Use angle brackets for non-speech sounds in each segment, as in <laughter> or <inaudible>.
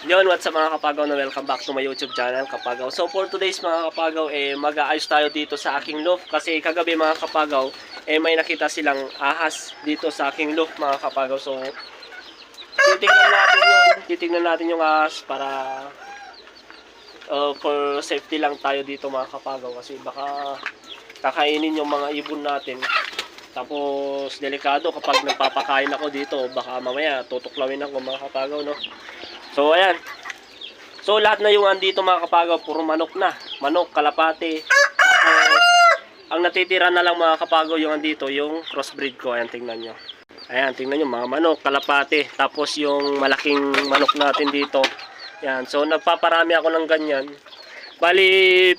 Yun, what's up mga kapagaw na welcome back to my YouTube channel, Kapagaw. So for today's mga kapagaw, eh, mag-aayos tayo dito sa aking loft. Kasi kagabi mga kapagaw, eh, may nakita silang ahas dito sa aking loft mga kapagaw. So, titignan natin yun. Titignan natin yung ahas para uh, for safety lang tayo dito mga kapagaw. Kasi baka kakainin yung mga ibon natin. Tapos, delikado kapag nagpapakain ako dito, baka mamaya tutuklawin ako mga kapagaw, no? So, ayan. So, lahat na yung andito mga kapagaw, puro manok na. Manok, kalapate. Tapos, ang natitira na lang mga kapagaw yung andito, yung crossbreed ko. Ayan, tingnan nyo. Ayan, tingnan nyo, mga manok, kalapate. Tapos, yung malaking manok natin dito. Ayan, so nagpaparami ako ng ganyan. Bali,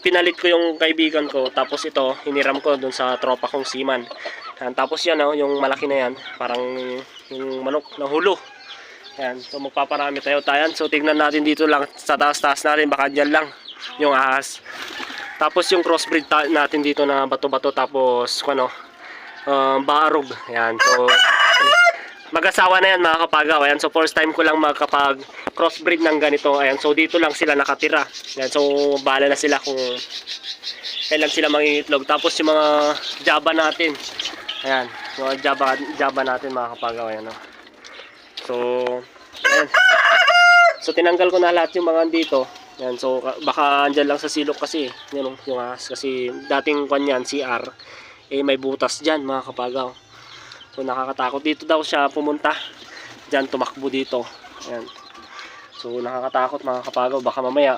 pinalit ko yung kaibigan ko. Tapos ito, hiniram ko dun sa tropa kong seaman. Ayan, tapos yan, oh, yung malaki na yan. Parang yung manok na hulo. Ayan, so magpaparami tayo tayan. So tignan natin dito lang sa taas-taas natin, baka dyan lang yung ahas. Tapos yung crossbreed natin dito na bato-bato tapos ano, um, baarog. Ayan, so mag-asawa na yan mga kapagaw. Ayan, so first time ko lang makapag crossbreed ng ganito. Ayan, so dito lang sila nakatira. Ayan, so bahala na sila kung kailan sila mangingitlog. Tapos yung mga jaba natin. Ayan, yung mga jaba, jaba natin mga kapagaw. Ayan, oh. So, ayan. So, tinanggal ko na lahat yung mga dito. Ayan, so, ka- baka andyan lang sa silok kasi. Yan, oh, yung ahas. Kasi, dating kwan yan, CR, eh, may butas dyan, mga kapagaw. So, nakakatakot. Dito daw siya pumunta. Dyan, tumakbo dito. Ayan. So, nakakatakot, mga kapagaw. Baka mamaya,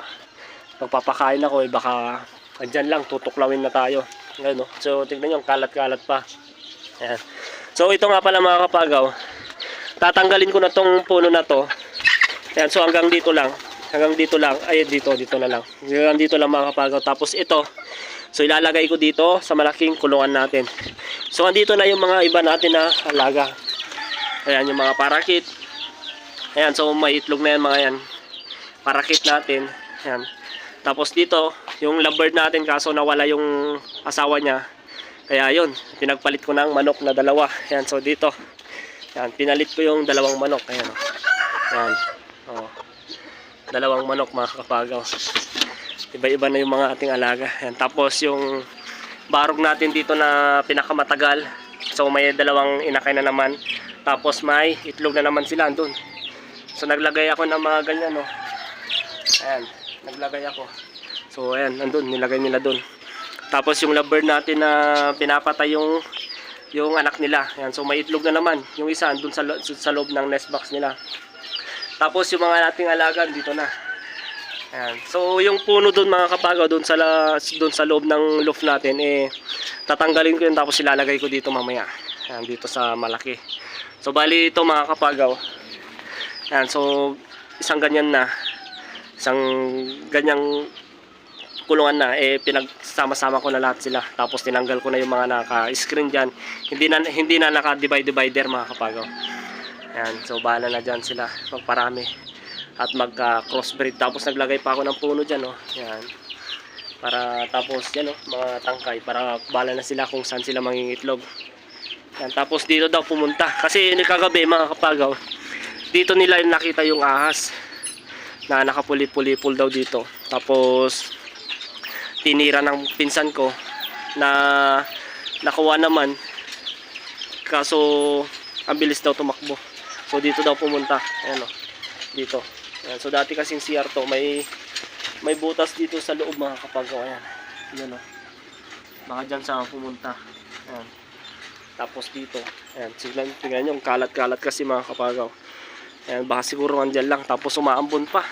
pagpapakain ako, eh, baka andyan lang, tutuklawin na tayo. Ayan, oh. So, tignan nyo, ang kalat-kalat pa. Ayan. So, ito nga pala, mga kapagaw tatanggalin ko na tong puno na to. Ayan, so hanggang dito lang. Hanggang dito lang. Ay, dito, dito na lang. Hanggang dito lang mga kapagaw. Tapos ito, so ilalagay ko dito sa malaking kulungan natin. So, andito na yung mga iba natin na alaga. Ayan, yung mga parakit. Ayan, so may itlog na yan mga yan. Parakit natin. Ayan. Tapos dito, yung lovebird natin kaso nawala yung asawa niya. Kaya yun, pinagpalit ko ng manok na dalawa. Ayan, so dito. Yan, pinalit ko yung dalawang manok. Ayan, o. Yan. O. Dalawang manok, mga kapagaw. Iba-iba na yung mga ating alaga. Yan. Tapos yung barog natin dito na pinakamatagal. So may dalawang inakay na naman. Tapos may itlog na naman sila andun. So naglagay ako ng mga ganyan, no. Ayan, naglagay ako. So ayan, andun, nilagay nila dun. Tapos yung lovebird natin na pinapatay yung yung anak nila. Ayan, so may itlog na naman. Yung isa andun sa, lo- sa loob ng nest box nila. Tapos yung mga nating alaga dito na. Ayan. So yung puno doon mga kapagaw doon sa doon sa loob ng loft natin eh tatanggalin ko yun tapos ilalagay ko dito mamaya. Ayan, dito sa malaki. So bali ito mga kapagaw. Ayan, so isang ganyan na. Isang ganyang kulungan na eh pinagsama-sama ko na lahat sila. Tapos tinanggal ko na yung mga naka-screen diyan hindi na hindi na naka-divide divider mga kapagaw Ayan, so bahala na dyan sila. Magparami at magka crossbreed tapos naglagay pa ako ng puno dyan oh. Ayan. para tapos yan oh, mga tangkay. Para bahala na sila kung saan sila mangingitlog. Ayan, tapos dito daw pumunta. Kasi kagabi mga kapagaw dito nila nakita yung ahas na nakapuli-puli-pul daw dito. Tapos tinira ng pinsan ko na nakuha naman. Kaso ang bilis daw tumakbo. So dito daw pumunta. Ayan o dito. Ayan. so dati kasing CR to may may butas dito sa loob mga kapagaw ayan. Yun o baka dyan sa pumunta. Ayan. Tapos dito. Ayan tignan, tignan nyo ang kalat-kalat kasi mga kapagaw ayan baka siguro andyan lang. Tapos umaambon pa.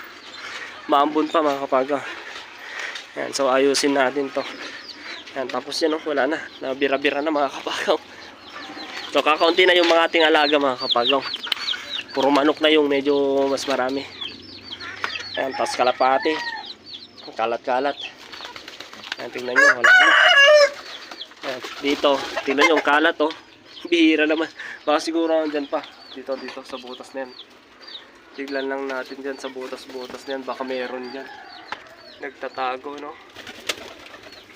Maambon pa mga kapagaw yan, so ayusin natin to. Yan, tapos yan, oh, wala na. Nabira-bira na mga kapagaw. So kakaunti na yung mga ating alaga mga kapagaw. Puro manok na yung medyo mas marami. Yan, tapos kalapati. Kalat-kalat. Yan, tingnan nyo, wala na. Yan, dito, tingnan nyo, ang kalat oh. <laughs> Bihira naman. Baka siguro andyan pa. Dito, dito, sa butas na yan. Tiglan lang natin dyan sa butas-butas na yan. Baka meron dyan nagtatago no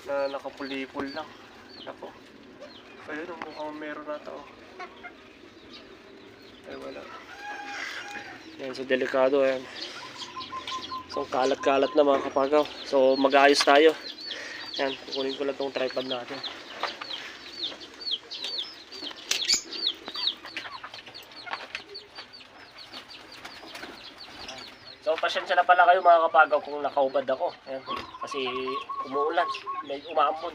na nakapulipol lang ako ayun oh, mukhang meron nata oh ay wala yan so delikado yan So, kalat-kalat na mga kapagaw. So, mag-aayos tayo. Yan, kukunin ko lang tong tripod natin. Pasensya na pala kayo mga kapagaw kung nakaubad ako. Ayan, kasi umuulan, may umaambon.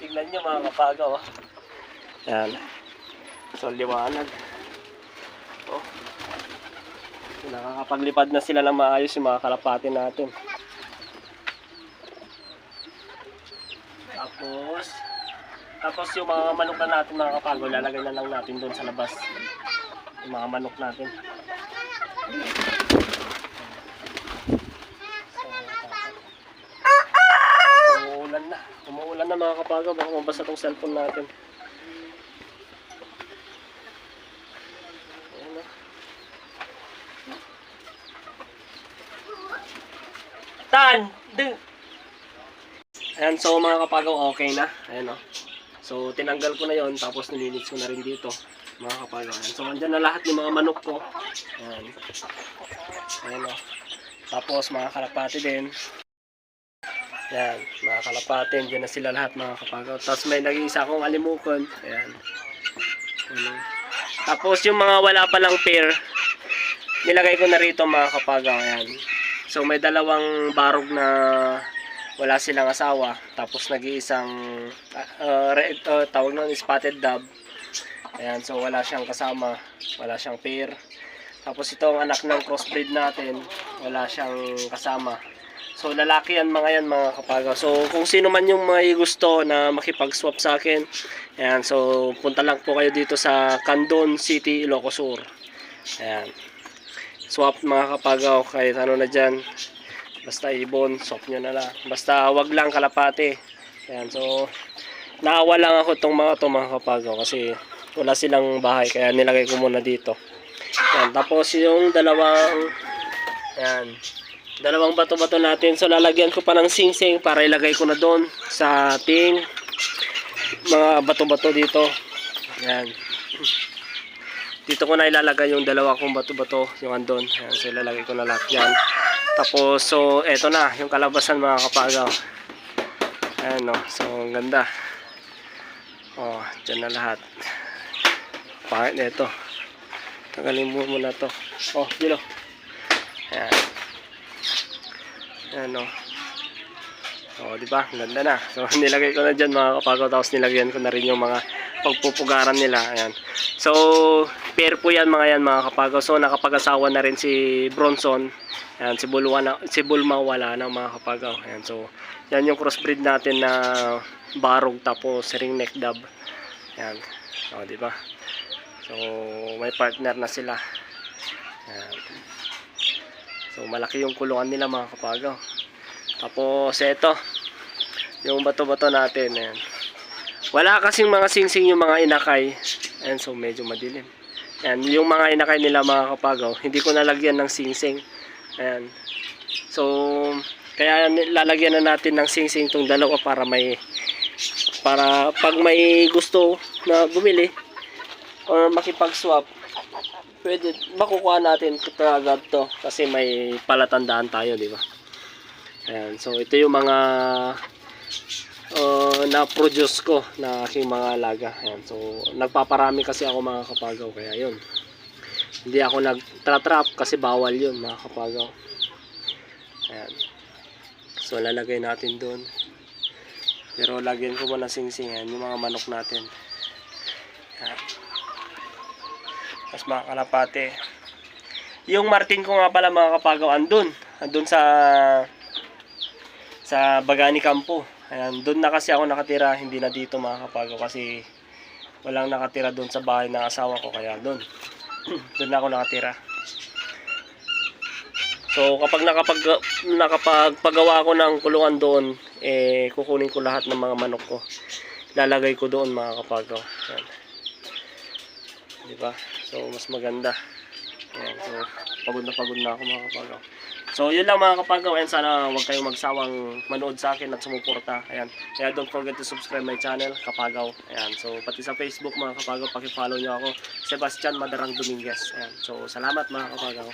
Tignan nyo mga kapagaw. Oh. Ayan. So, liwanag. Oh. Nakakapaglipad na sila ng maayos yung mga kalapati natin. Tapos, tapos yung mga manok na natin mga kapagaw, lalagay na lang natin doon sa labas. Yung mga manok natin. So, umuulan na. Umuulan na mga kapagaw. Baka mabasa tong cellphone natin. Tan! Ding! Ayan, so mga kapagaw, okay na. Ayan o. So, tinanggal ko na yon tapos nilinis ko na rin dito. Mga kapagaw. Ayan. So, andyan na lahat yung mga manok ko. Ayan. Ayan o. Tapos, mga kalapati din. Yan, mga kalapatin, dyan na sila lahat mga kapagaw. Tapos may nag-iisa akong alimukon. Ayan. Tapos yung mga wala palang pair, nilagay ko na rito mga kapagaw. Ayan. So may dalawang barog na wala silang asawa. Tapos nag-iisang uh, uh, tawag nun, spotted dove. Ayan, so wala siyang kasama. Wala siyang pair. Tapos ito ang anak ng crossbreed natin. Wala siyang kasama. So lalaki yan mga yan mga kapagaw. So kung sino man yung may gusto na makipag-swap sa akin, ayan, so punta lang po kayo dito sa Candon City, Ilocos Sur. Ayan. Swap mga kapagaw kahit ano na dyan. Basta ibon, swap nyo na lang. Basta wag lang kalapate. Ayan, so naawa lang ako tong mga to mga kapagaw kasi wala silang bahay kaya nilagay ko muna dito. Ayan, tapos yung dalawang ayan, dalawang bato-bato natin. So lalagyan ko pa ng sing-sing para ilagay ko na doon sa ating mga bato-bato dito. Yan. Dito ko na ilalagay yung dalawa kong bato-bato, yung andon. Yan, so ilalagay ko na lahat yan. Tapos, so eto na, yung kalabasan mga kapagaw. Ayan no, so ang ganda. Oh, dyan na lahat. Pangit na ito. Tanggalin mo muna to. Oh, dilo. Ayan. Ano. Oh, di ba? Ganda na. So <laughs> nilagay ko na diyan mga kapagaw tapos nilagyan ko na rin yung mga pagpupugaran nila. Ayan. So pair po yan mga yan mga kapagaw. So nakapag-asawa na rin si Bronson. Ayan, si Bulwa na, si Bulma wala na mga kapagaw. Ayan, so yan yung crossbreed natin na barog tapos ring neck dub. Ayan. O, di ba? So may partner na sila. Ayan. So malaki yung kulungan nila mga kapagaw. Tapos eto, yung bato-bato natin. Ayan. Wala kasing mga singsing yung mga inakay. Ayan, so medyo madilim. Ayan, yung mga inakay nila mga kapagaw, hindi ko nalagyan ng singsing. Ayan. So, kaya lalagyan na natin ng singsing tong dalawa para may para pag may gusto na bumili or makipag-swap, pwede makukuha natin kagad to kasi may palatandaan tayo, di ba? Ayan, so ito yung mga uh, na-produce ko na aking mga alaga. Ayan, so nagpaparami kasi ako mga kapagaw kaya yun. Hindi ako nag-trap kasi bawal yun mga kapagaw. Ayan. So lalagay natin doon. Pero lagyan ko muna sing-sing yan, yung mga manok natin. Ayan. Mas mga kalapate. Yung Martin ko nga pala mga kapagaw andun. Andun sa sa Bagani Campo. Ayan, doon na kasi ako nakatira, hindi na dito mga kapagaw kasi walang nakatira doon sa bahay ng asawa ko kaya doon. <clears throat> doon na ako nakatira. So kapag nakapag nakapagpagawa ako ng kulungan doon, eh kukunin ko lahat ng mga manok ko. Lalagay ko doon mga kapagaw. Ayan. 'Di ba? So mas maganda. Ayan, so pagod na pagod na ako mga kapagaw. So, yun lang mga kapagaw. And sana huwag kayong magsawang manood sa akin at sumuporta. Ayan. Kaya don't forget to subscribe my channel, Kapagaw. Ayan. So, pati sa Facebook mga kapagaw, pakifollow nyo ako. Sebastian Madarang Dominguez. Ayan. So, salamat mga kapagaw.